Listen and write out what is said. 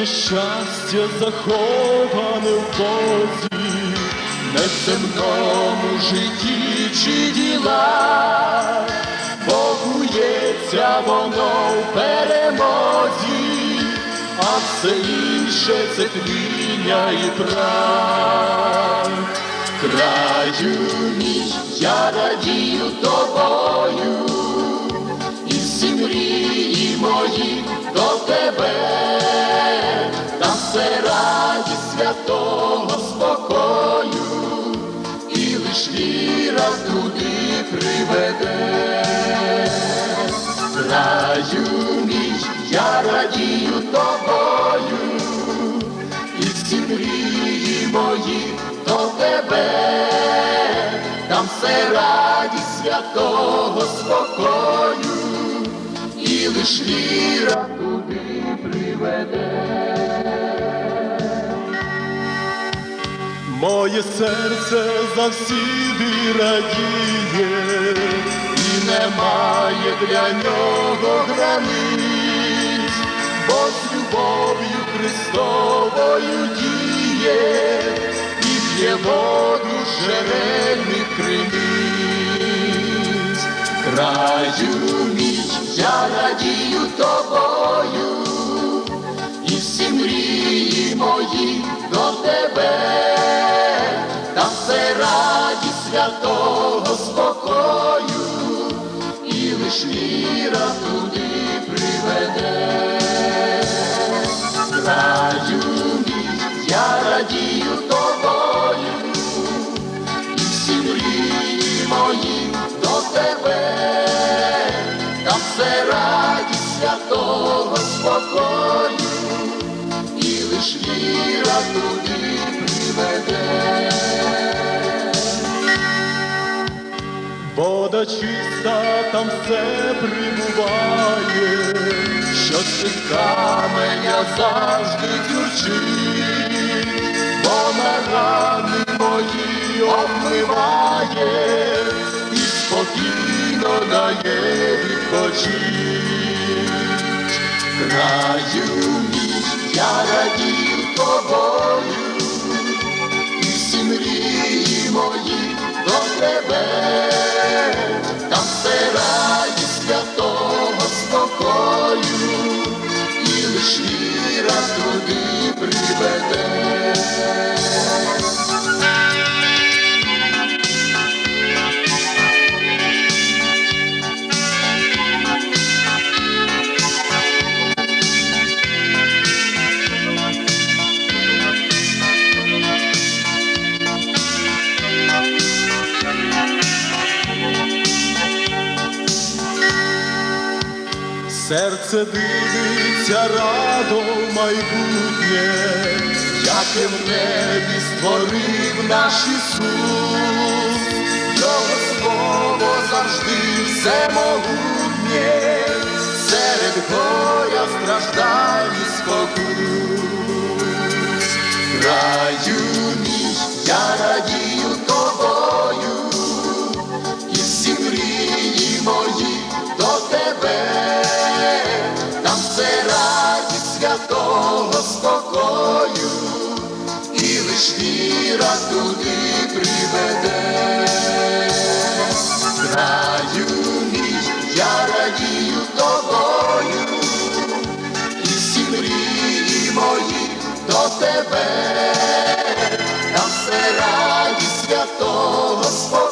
є щастя заховане в Бозі, не в земному житті чи ділах, Богується воно в перемозі, а все інше це тління і прах. Краю ніч я радію тобою, і всі мрії мої до тебе, святого спокою, і лиш віра туди приведе. Краю ніч я радію тобою, і всі мрії мої до тебе, там все радість святого спокою, і лиш віра туди приведе. Моє серце завсіди радіє, і немає для нього границь, бо з любов'ю Христовою діє, і п'є воду жерельних криниць. Краю я там все радість святого спокою, і лиш віра туди приведе. Краю ніч я радію тобою, і всі мрії мої до тебе, там все радість святого спокою, Вода чиста, там все прибуває, що з каменя завжди тюрчить, вона рани мої обмиває і спокійно дає відпочить. Краю ніч я радію тобою, Серце дивиться радо в майбутнє, і в небі створив наш Ісус, Його слово завжди всемогутнє, серед горя страждань і спокус. Святого спокою, і лиш віра туди приведе. Ніч я радію тобою, і всі мрії мої до тебе, там все радість святого спокою,